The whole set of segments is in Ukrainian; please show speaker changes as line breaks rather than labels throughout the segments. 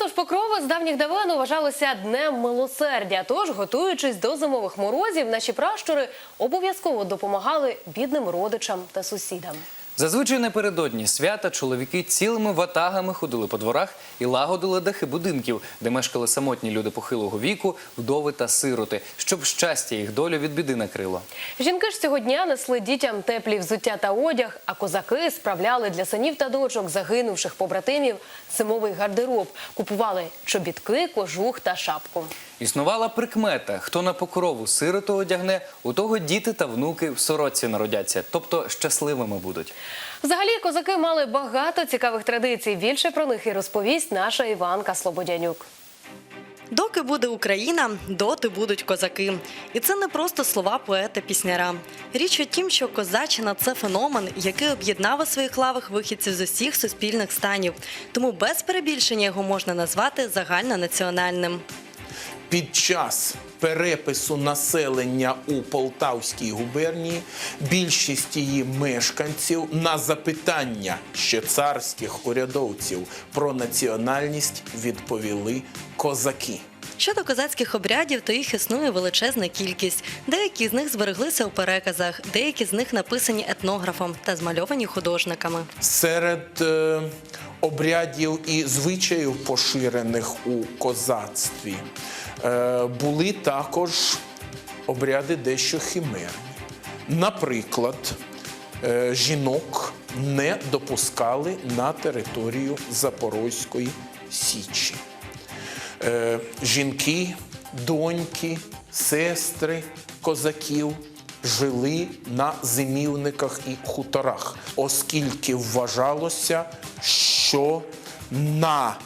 Свято ж Покрови з давніх давен вважалося днем милосердя. Тож, готуючись до зимових морозів, наші пращури обов'язково допомагали бідним родичам та сусідам.
Зазвичай напередодні свята чоловіки цілими ватагами ходили по дворах і лагодили дахи будинків, де мешкали самотні люди похилого віку, вдови та сироти, щоб щастя їх долю від біди накрило.
Жінки ж цього дня несли дітям теплі взуття та одяг, а козаки справляли для синів та дочок загинувших побратимів зимовий гардероб, купували чобітки, кожух та шапку.
Існувала прикмета: хто на покрову сироту одягне, у того діти та внуки в сороці народяться, тобто щасливими будуть.
Взагалі, козаки мали багато цікавих традицій. Більше про них і розповість наша Іванка Слободянюк.
Доки буде Україна, доти будуть козаки. І це не просто слова поета-пісняра. Річ у тім, що козачина це феномен, який об'єднав у своїх лавах вихідців з усіх суспільних станів. Тому без перебільшення його можна назвати загальнонаціональним.
Під час перепису населення у Полтавській губернії більшість її мешканців на запитання ще царських урядовців про національність відповіли козаки.
Щодо козацьких обрядів, то їх існує величезна кількість. Деякі з них збереглися у переказах, деякі з них написані етнографом та змальовані художниками.
Серед е, обрядів і звичаїв, поширених у козацтві, е, були також обряди дещо химерні. Наприклад, е, жінок не допускали на територію Запорозької Січі. Е, жінки, доньки, сестри козаків жили на зимівниках і хуторах, оскільки вважалося, що на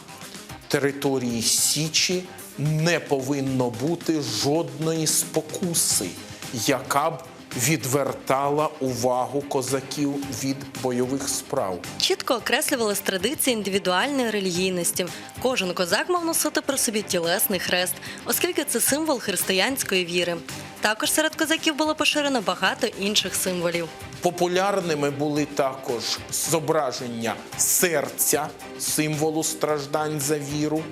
території Січі не повинно бути жодної спокуси, яка б відвертала увагу козаків від бойових справ.
Чітко окреслювались традиції індивідуальної релігійності. Кожен козак мав носити при собі тілесний хрест, оскільки це символ християнської віри. Також серед козаків було поширено багато інших символів.
Популярними були також зображення серця, символу страждань за віру,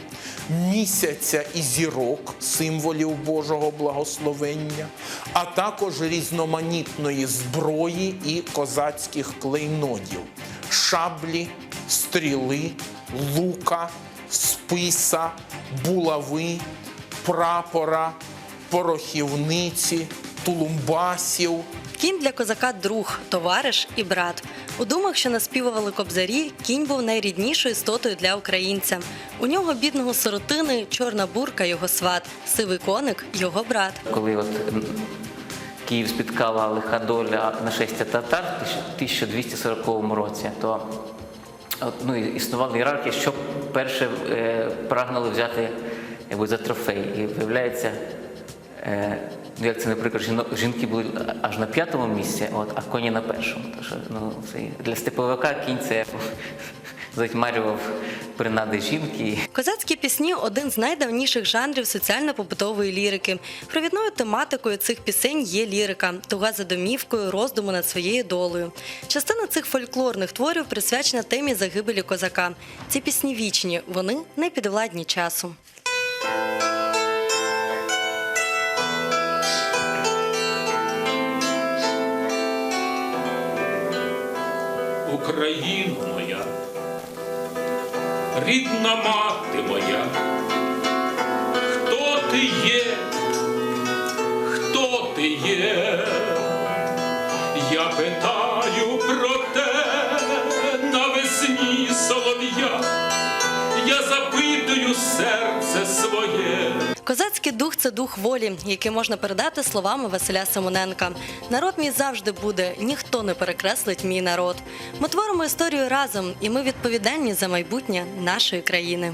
місяця і зірок, символів Божого благословення, а також різноманітної зброї і козацьких клейнодів, шаблі, стріли, лука, списа, булави, прапора, порохівниці, тулумбасів.
Кінь для козака друг, товариш і брат. У думах, що наспівували кобзарі, кінь був найріднішою істотою для українця. У нього бідного сиротини, чорна бурка його сват, сивий коник його брат.
коли от Київ спіткала лиха доля нашестя татар в 1240 році, то от, ну, існувала ієрархія, що перше е, прагнули взяти якби, за трофей. І виявляється, ну як це не жіно- жінки були аж на п'ятому місці, от, а коні на першому. Тож, ну, це, для степовика кінь це затьмарював принади жінки.
Козацькі пісні один з найдавніших жанрів соціально-побутової лірики. Провідною тематикою цих пісень є лірика, туга за домівкою, роздуму над своєю долею. Частина цих фольклорних творів присвячена темі загибелі козака. Ці пісні вічні, вони не підвладні часу.
Україно моя, рідна мати моя, хто ти є, хто ти є? Я питаю про те навесні солов'я, я запитую серце своє.
Козацький дух це дух волі, який можна передати словами Василя Симоненка. Народ мій завжди буде, ніхто не перекреслить мій народ. Ми творимо історію разом, і ми відповідальні за майбутнє нашої країни.